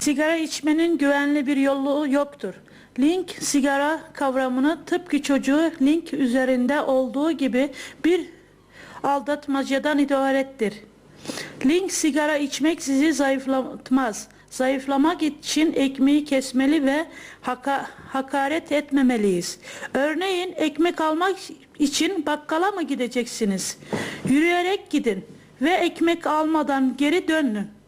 Sigara içmenin güvenli bir yolu yoktur. Link sigara kavramını tıpkı çocuğu link üzerinde olduğu gibi bir aldatmacadan ibarettir. Link sigara içmek sizi zayıflatmaz. Zayıflamak için ekmeği kesmeli ve haka- hakaret etmemeliyiz. Örneğin ekmek almak için bakkala mı gideceksiniz? Yürüyerek gidin ve ekmek almadan geri dönün.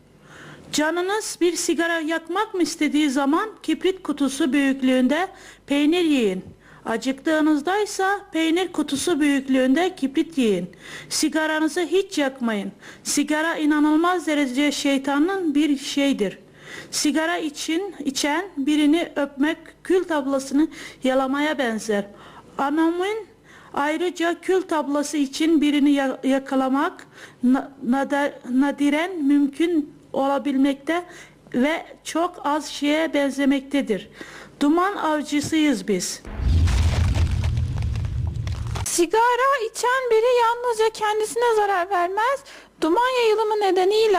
Canınız bir sigara yakmak mı istediği zaman kibrit kutusu büyüklüğünde peynir yiyin. Acıktığınızdaysa peynir kutusu büyüklüğünde kibrit yiyin. Sigaranızı hiç yakmayın. Sigara inanılmaz derecede şeytanın bir şeydir. Sigara için içen birini öpmek kül tablasını yalamaya benzer. Anamın Ayrıca kül tablası için birini ya- yakalamak nadiren mümkün olabilmekte ve çok az şeye benzemektedir. Duman avcısıyız biz. Sigara içen biri yalnızca kendisine zarar vermez, duman yayılımı nedeniyle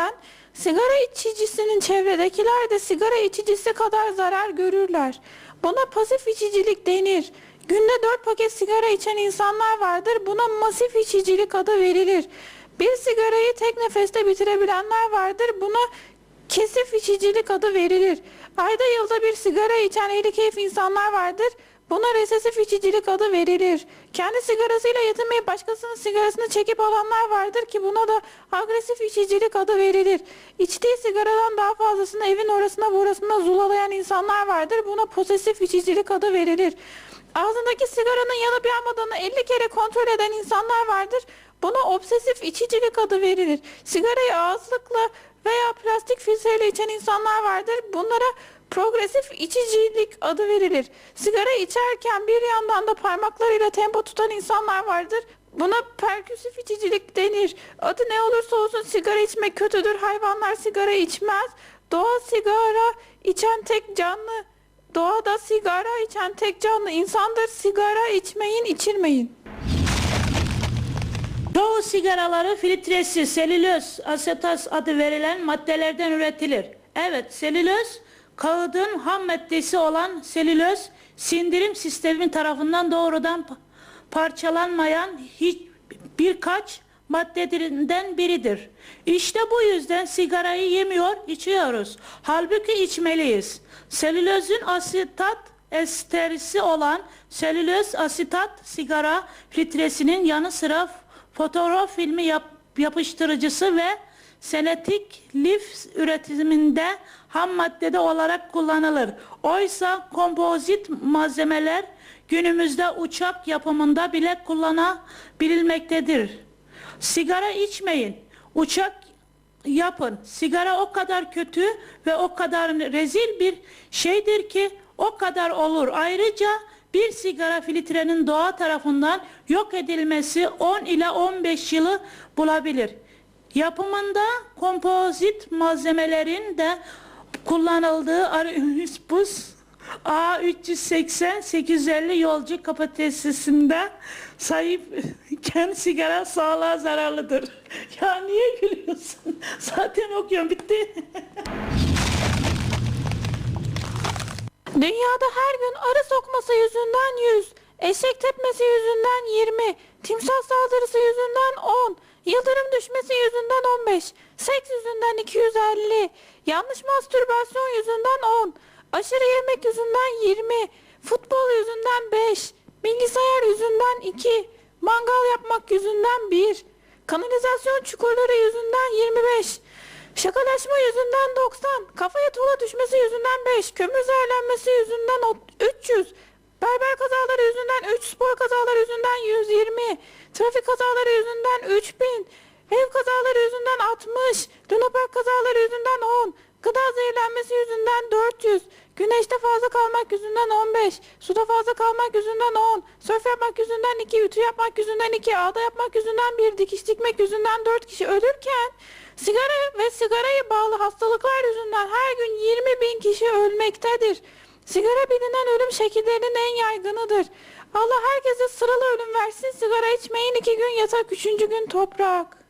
sigara içicisinin çevredekiler de sigara içicisi kadar zarar görürler. Buna pasif içicilik denir. Günde 4 paket sigara içen insanlar vardır. Buna masif içicilik adı verilir. Bir sigarayı tek nefeste bitirebilenler vardır. Buna kesif içicilik adı verilir. Ayda yılda bir sigara içen eli keyif insanlar vardır. Buna resesif içicilik adı verilir. Kendi sigarasıyla yetinmeyip başkasının sigarasını çekip alanlar vardır ki buna da agresif içicilik adı verilir. İçtiği sigaradan daha fazlasını evin orasına burasına zulalayan insanlar vardır. Buna posesif içicilik adı verilir. Ağzındaki sigaranın yanıp yanmadığını 50 kere kontrol eden insanlar vardır. Buna obsesif içicilik adı verilir. Sigarayı ağızlıkla veya plastik filtreyle içen insanlar vardır. Bunlara progresif içicilik adı verilir. Sigara içerken bir yandan da parmaklarıyla tempo tutan insanlar vardır. Buna perküsif içicilik denir. Adı ne olursa olsun sigara içmek kötüdür. Hayvanlar sigara içmez. Doğa sigara içen tek canlı. Doğada sigara içen tek canlı insandır. Sigara içmeyin, içirmeyin. Çoğu sigaraları filtresiz selüloz asetas adı verilen maddelerden üretilir. Evet selüloz kağıdın ham maddesi olan selüloz sindirim sistemi tarafından doğrudan pa- parçalanmayan hiç birkaç maddeden biridir. İşte bu yüzden sigarayı yemiyor, içiyoruz. Halbuki içmeliyiz. Selülozun asetat esterisi olan selüloz asitat sigara filtresinin yanı sıra fotoğraf filmi yap- yapıştırıcısı ve senetik lif üretiminde ham maddede olarak kullanılır. Oysa kompozit malzemeler günümüzde uçak yapımında bile kullanılabilmektedir. Sigara içmeyin. Uçak yapın. Sigara o kadar kötü ve o kadar rezil bir şeydir ki o kadar olur. Ayrıca bir sigara filtrenin doğa tarafından yok edilmesi 10 ila 15 yılı bulabilir. Yapımında kompozit malzemelerin de kullanıldığı Arius A380 850 yolcu kapasitesinde sahipken sigara sağlığa zararlıdır. Ya niye gülüyorsun? Zaten okuyorum bitti. Dünyada her gün arı sokması yüzünden 100, eşek tepmesi yüzünden 20, timsah saldırısı yüzünden 10, yıldırım düşmesi yüzünden 15, seks yüzünden 250, yanlış mastürbasyon yüzünden 10, aşırı yemek yüzünden 20, futbol yüzünden 5, bilgisayar yüzünden 2, mangal yapmak yüzünden 1, kanalizasyon çukurları yüzünden 25, Şakalaşma yüzünden 90, kafaya tuğla düşmesi yüzünden 5, kömür zehirlenmesi yüzünden ot- 300, berber kazaları yüzünden 3, spor kazaları yüzünden 120, trafik kazaları yüzünden 3000, ev kazaları yüzünden 60, lunapark kazaları yüzünden 10, gıda zehirlenmesi yüzünden 400, güneşte fazla kalmak yüzünden 15, suda fazla kalmak yüzünden 10, sörf yapmak yüzünden 2, ütü yapmak yüzünden 2, ağda yapmak yüzünden 1, dikiş dikmek yüzünden 4 kişi ölürken Sigara ve sigaraya bağlı hastalıklar yüzünden her gün 20 bin kişi ölmektedir. Sigara bilinen ölüm şekillerinin en yaygınıdır. Allah herkese sıralı ölüm versin. Sigara içmeyin iki gün yatak, üçüncü gün toprak.